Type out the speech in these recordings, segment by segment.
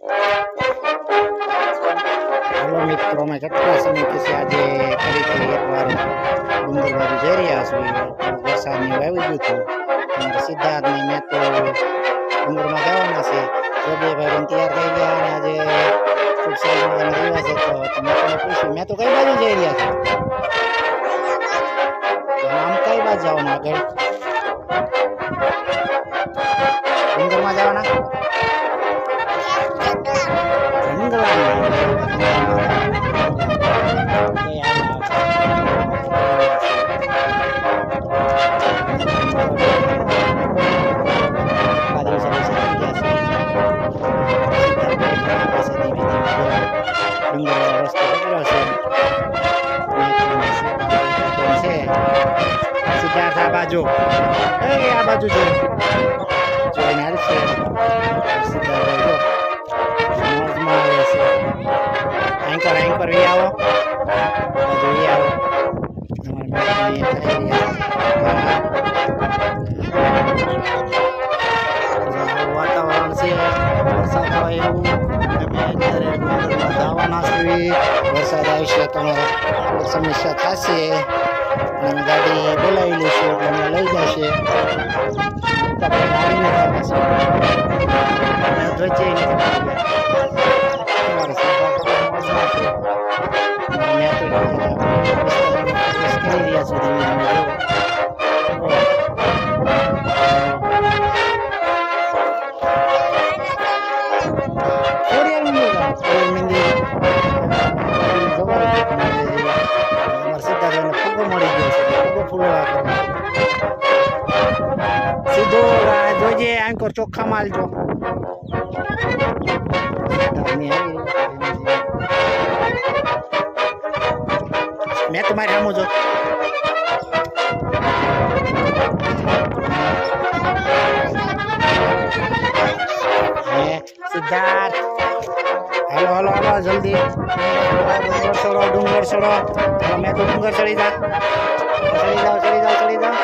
Hello મિત્રો, અમે કેટલા સમય પછી આજે ફરીથી એકવાર ડુંગર બાજુ જઈ રહ્યા છીએ. વરસાદની વાવી ગયું હતું. અમારા સિદ્ધાર્થને મેં તો ડુંગરમાં જવાના છે. જો બે ભાઈ તૈયાર થઈ ગયા અને આજે ખૂબ સરસ મજાના દિવસ હતો તો મેં તમને પૂછ્યું, મેં તો કઈ બાજુ જઈ રહ્યા છો? આમ કઈ બાજુ જવાનું આગળ? ડુંગરમાં જવાના? સિદ્ધાર્થ આ બાજુ? એ આ બાજુ જો જોઈને હાલશે સિદ્ધાર્થ જો મોજમાં આવે છે. એન્કર એન્કર વી આવો. જોઈએ આવો. તમારે એ વાતાવરણ છે. વરસાદ આવે એવું. અમે અત્યારે ડુંગરમાં છીએ વરસાદ આવશે તો અમારે સમસ્યા થશે. અને અમે ગાડી બોલાવી લઈશું એટલે અમને લઈ જશે આપણે ગાડીને જવાના છે અને ધ્વજે નથી તમારે સીધા મોજમાં છે અને મેં તો વિસ્તારમાં પ્રવેશ કરી રહ્યા છે ધીમે ધીમે ચોખ્ખા માલ જો સિદ્ધાર્થની આવી મેં તમારી રમું હે સિદ્ધાર્થ હલો હાલો હાલો જલ્દી ડુંગર ચડો ડુંગર ચડો મેં તો ડુંગર ચડી જા ચડી જાઓ ચડી જાઓ ચડી જાઓ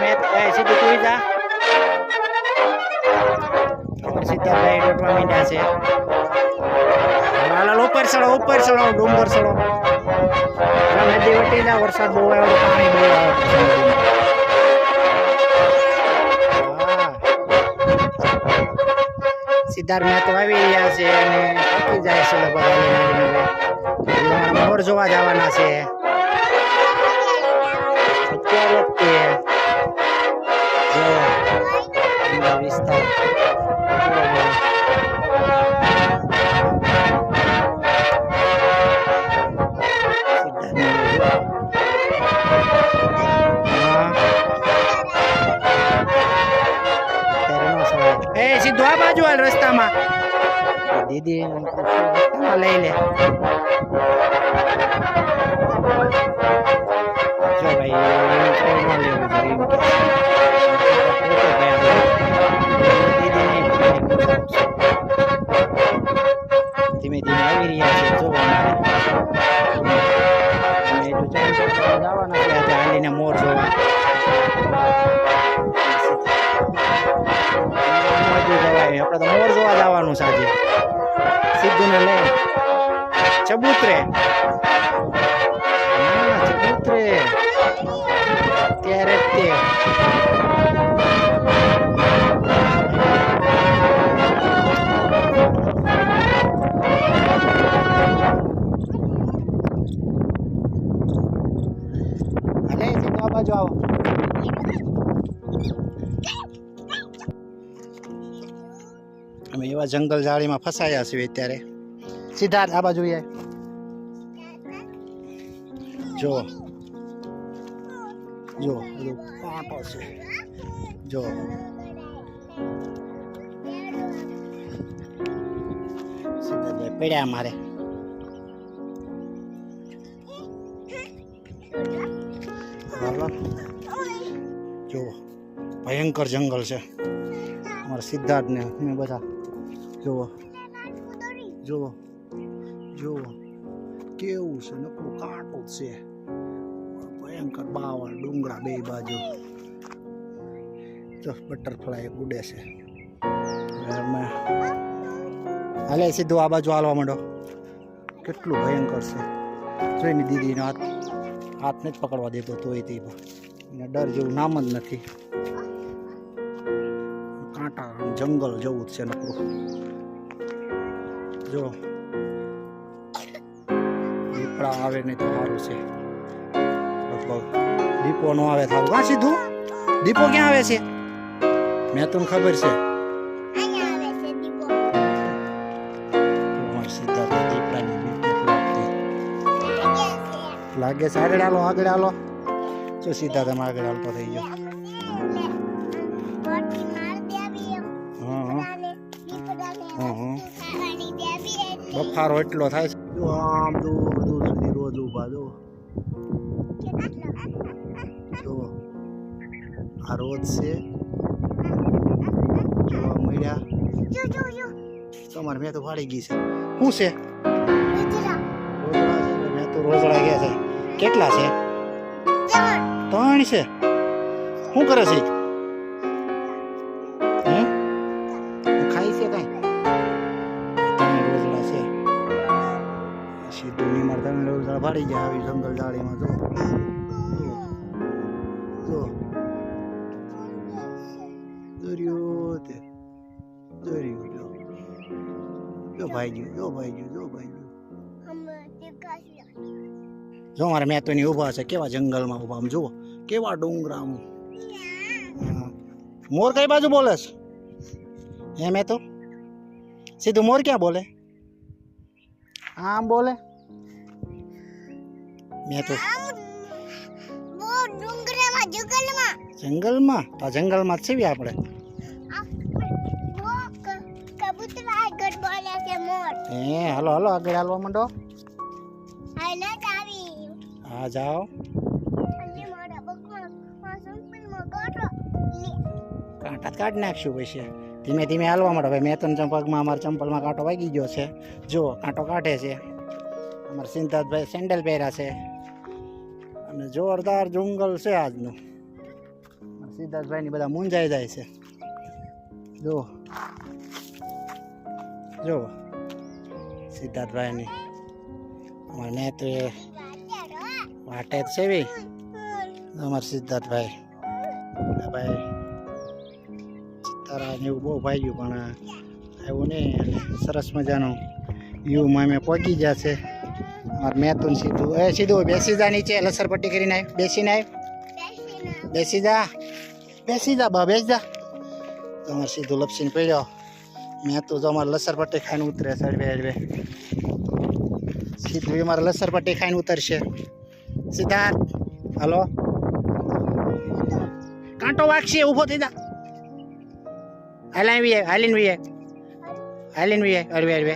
મેં સીધું તું જા પાણી બહુ આવે રહ્યા છે અને થાકી મોર જોવા જવાના છે. અત્યારે વિસ્તાર સીધું આ રસ્તામાં. દીદી રસ્તામાં લઈ લે. જો ભાઈ જોવા જવાનું છે આજે સીધું ને લઈ ચબૂતરે હા ચબૂતરે ત્યારે જ તે અલે સીધું આ બાજુ આવો એવા જંગલ જાળીમાં ફસાયા છીએ અત્યારે. સિદ્ધાર્થ આ બાજુ જો. જો. કાંટો છે જો સિદ્ધાર્થભાઈ પડ્યા મારે જો. ભયંકર જંગલ છે. અમારા સિદ્ધાર્થ ને બધા. જુઓ જુઓ જુઓ કેવું છે નકરું કાંટું જ છે ભયંકર બાવળ ડુંગરા બે બાજુ જો બટરફ્લાય ઉડે છે હાલે સીધું આ બાજુ હાલવા માંડો કેટલું ભયંકર છે જોઈને દીદીનો હાથ હાથને જ પકડવા દેતો તોય તે એને ડર જેવું નામ જ નથી કાંટા જંગલ જેવું જ છે નકરું જો. દીપડા આવે નહીં તો સારું છે. લગભગ દીપો નો આવે થારું કા સીધું? દીપો ક્યાં આવે છે? મેં તમને ખબર છે. લાગે છે. આગળ હાલો આગળ હાલો. જો સીધા તમે આગળ હાલતો થઈ ગયો. બફારો એટલો થાય છે. જો આમ દૂર દૂર સુધી રોજ ઊભા જો. જો આ રોજ છે. જોવા મળ્યા. જો જો જો તમારે મેં તો ફાડી ગઈ છે. શું છે? રોજડા છે મેં તો રોજડા ગયા છે. કેટલા છે? ત્રણ છે? શું કરે છે? રોજડા ફાડી ગયા આવી જંગલ જાળીમાં જો. જો. દોર્યો તે. દોર્યો જો. જો ભાઈ ગયું જો ભાઈ ગયું જો ભાઈ ગયું. જો મારે મેં તો ઊભા છે કેવા જંગલમાં ઊભા આમ જુઓ. કેવા ડુંગરા મોર કઈ બાજુ બોલે છે? એ મેં તો સીધું મોર ક્યાં બોલે? આમ બોલે. મેં તો જંગલમાં. તો આ જંગલમાં જ છીએ આપણે. આ હલો હલો આગળ હાલવા માંડો. હા જાઓ. કાંટા કાઢ નાખશું પછી. ધીમે ધીમે હાલવા માંડો. ભાઈ મેં તને પગમાં અમારા ચંપલમાં કાંટો વાગી ગયો છે. જુઓ કાંટો કાઢે છે. અમારા સિદ્ધાર્થભાઈ સેન્ડલ પહેર્યા છે. અને જોરદાર જંગલ છે આજનું. સિદ્ધાર્થભાઈની બધા મૂંઝાઈ જાય છે. જો જો સિદ્ધાર્થભાઈની. મને તો વાટે જ બી અમારા સિદ્ધાર્થભાઈ. ભાઈ તારા એવું બહુ ભાગ્યું, પણ આવ્યું નહીં. સરસ મજાનું યુમાં અમે પહોંચી ગયા છે. મારે મેં તો સીધું. એ સીધું બેસી જા નીચે, લસરપટ્ટી કરીને આવ બેસીને આવ બેસી જા. બેસી જા બા, બેસી જા. તમારે સીધું લપસીને પડ્યો મેં તો જો અમારે લસરપટ્ટી ખાઈને ઉતરે સાડવે હડવે સીધું મારે લસરપટ્ટી ખાઈને ઉતરશે. સિદ્ધાર્થ હલો. કાંટો વાગશે, ઊભો થઈ જા. હાલાઈ વીએ, હાલીન વીએ. હાલીન વીએ, અડવે અડવે.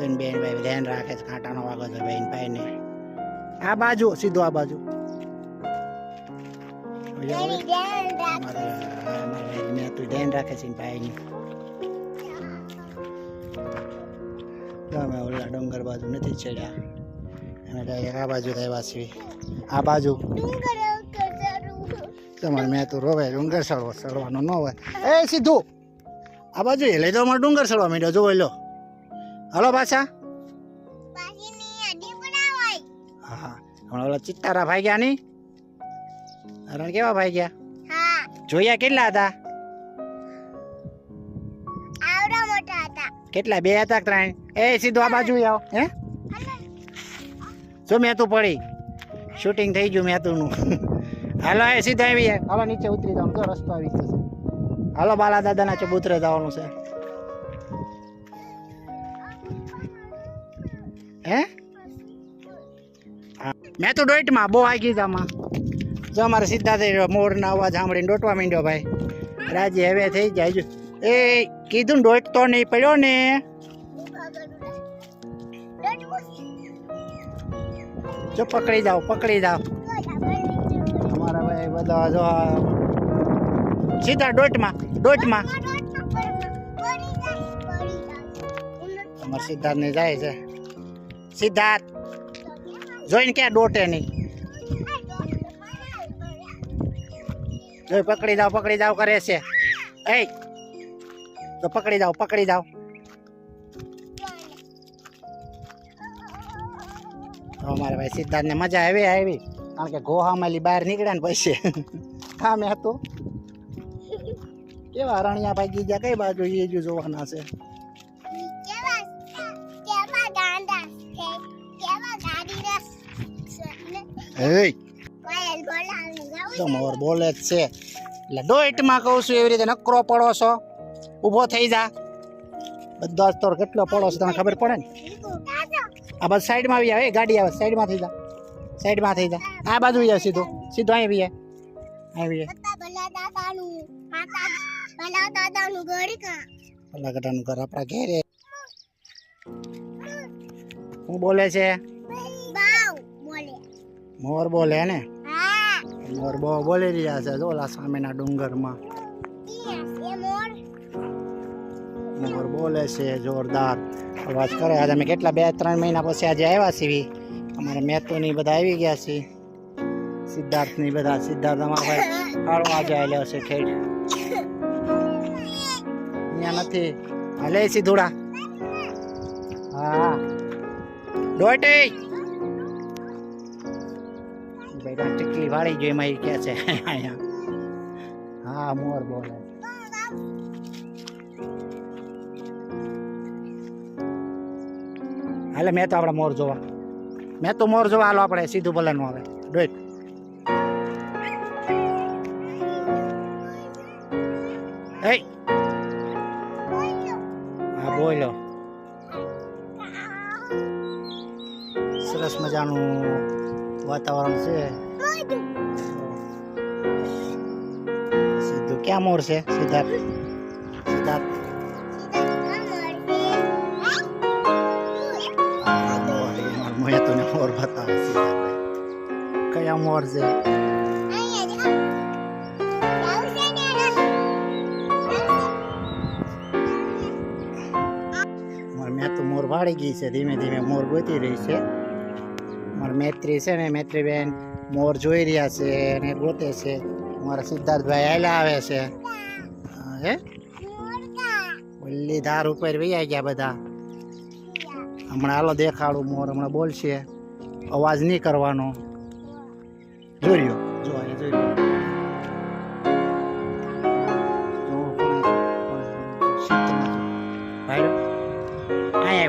જોઈને બેન ભાઈ ધ્યાન રાખે છે કાંટાનો વાગો છે બેન ભાઈને. આ બાજુ સીધું આ બાજુ. તું ધ્યાન રાખે. છે ભાઈની. અમે ઓલા ડુંગર બાજુ નથી ચડ્યા. અમે ડાયરેક્ટ આ બાજુ રહેવા છીએ. આ બાજુ. તમારે મેં તું રોવે ડુંગર સળવો ચડવાનો ન હોય. એ સીધું. આ બાજુ એ લઈ તો અમારે ડુંગર સળવા માંડ્યો. જોઈ લો. હાલો પાછા. હા, હમણાં ઓલા ચિત્તારા ભાઈ ગયા નહીં હરણ કેવા ભાઈ ગયા જોયા કેટલા હતા? કેટલા? બે હતા ત્રણ? એ સીધો આ બાજુ આવો, હે? જો મેં પડી. શૂટિંગ થઈ ગયું મેં નું હાલો, એ સીધા આવી હાલો, નીચે ઉતરી જવાનું તો રસ્તો આવી જશે હાલો, બાલા દાદાના ચબૂતરે જવાનું છે. હે? હા. મેં તો ડોઈટમાં બહુ આગી જામાં જો અમારે સીધા થઈ મોરના અવાજ સાંભળીને ડોટવા માંડ્યો ભાઈ. રાજી હવે થઈ જાય. જો. એ કીધું ને ડોઈટ તો નહીં પડ્યો ને. જો પકડી જાઓ પકડી જાઓ. અમારા ભાઈ બધા જો સીધા ડોટમાં ડોટમાં. અમારા સિદ્ધાર્થ ને જાય છે. સિદ્ધાર્થ. જોઈને ક્યાં ડોટે નહીં. જોઈ, પકડી જાઓ પકડી જાઓ, કરે છે. એ તો પકડી જાઓ પકડી જાઓ. તો અમારે ભાઈ સિદ્ધાર્થને મજા આવી આવી. કારણ કે ગોહામાલી બહાર નીકળ્યા ને પૈસે હા મેં હતું. કેવા રણિયા ભાઈ ગયા, કઈ બાજુ એ જોવાના છે? તો મોર બોલે જ છે. એટલે ડોઈટમાં કહું છું એવી રીતે નકરો પડો છો. ઊભો થઈ જા. બધો જ તોર કેટલો પડો છો તને ખબર પડે ને? આ બસ સાઈડમાં આવી આવે ગાડી આવે સાઈડમાં થઈ જા. સાઈડમાં થઈ જા. આ બાજુ આવી સીધો. સીધો અહીં આવી આવી ભલા દાદાનું ઘર આપણા ઘેરે. શું બોલે છે? મોર બોલે ને? મોર બહુ બોલી રહ્યા છે ઓલા સામેના ડુંગરમાં. મોર મોર બોલે છે જોરદાર. અવાજ કરે. આજે અમે કેટલા બે ત્રણ મહિના પછી આજે આવ્યા છીએ. અમારે મેતુની બધા આવી ગયા છે સિદ્ધાર્થની બધા. સિદ્ધાર્થ અમારા ભાઈ કાળો આજે આવેલો છે ખેડ. અહીંયા નથી. હાલે સીધુડા. હા. દોટી બેટા ટીકલી વાળી ગઈ એમાં એ કે છે અહીંયા. હા, મોર બોલે. હાલે, મેં તો આપણે મોર જોવા. મેં તો મોર જોવા, હાલો આપણે સીધું ભલે આવે. ડોઈટ હા, બોલો. સરસ મજાનું વાતાવરણ છે. સીધું ક્યાં મોર છે? સિદ્ધાર્થ સિદ્ધાર્થ મોર એ મોર બતાવે સિદ્ધાર્થ કયા મોર છે? મેં તો મોર વાળી ગઈ છે. ધીમે ધીમે મોર ગોતી રહી છે. મૈત્રી છે ને મૈત્રી બેન મોર જોઈ રહ્યા છે અને ગોતે છે. મારા સિદ્ધાર્થભાઈ આયલા આવે છે. હે ઓલી ધાર ઉપર વૈયા ગયા બધા. હમણાં હાલો દેખાડું મોર, હમણાં બોલશે. અવાજ નહીં કરવાનો. જોઈ રહ્યો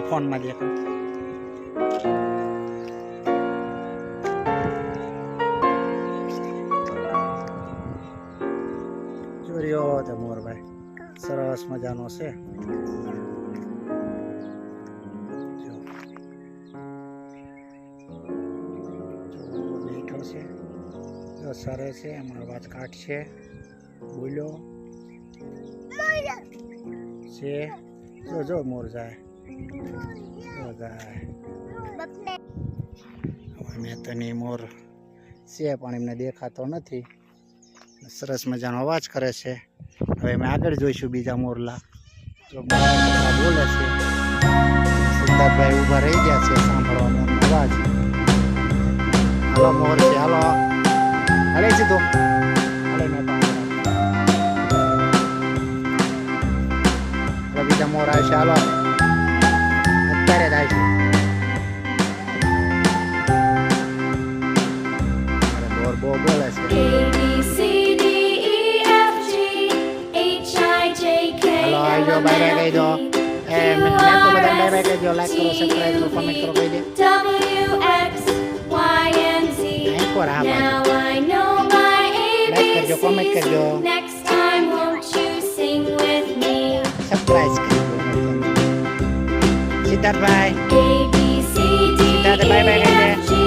ફોનમાં દેખાય સરસ મજાનો છે. બેઠો છે. જો, સરે છે, એમાં અવાજ કાઢશે બોલ્યો છે. જો જો, મોર જાય. મેં તો નહીં મોર છે, પણ એમને દેખાતો નથી. સરસ મજાનો અવાજ કરે છે. હવે અમે આગળ જોઈશું બીજા મોરલા. બોલે છે. સિદ્ધાર્થભાઈ ઊભા રહી ગયા છે સાંભળવા મોરનો અવાજ. હાલો મોર છે, હાલો. હાલે મેં બીજા મોર આવશે, હાલો. અત્યારે જ આવશે. બોલે છે. बाय जो बाय रह गए जो मैं तो बदल रह रह गए जो लाइक करो सब्सक्राइब करो कमेंट करो कोई दे नहीं को रहा भाई लाइक कर जो कमेंट कर जो सब्सक्राइब कर सिद्धार्थ भाई सिद्धार्थ बाय बाय कर दे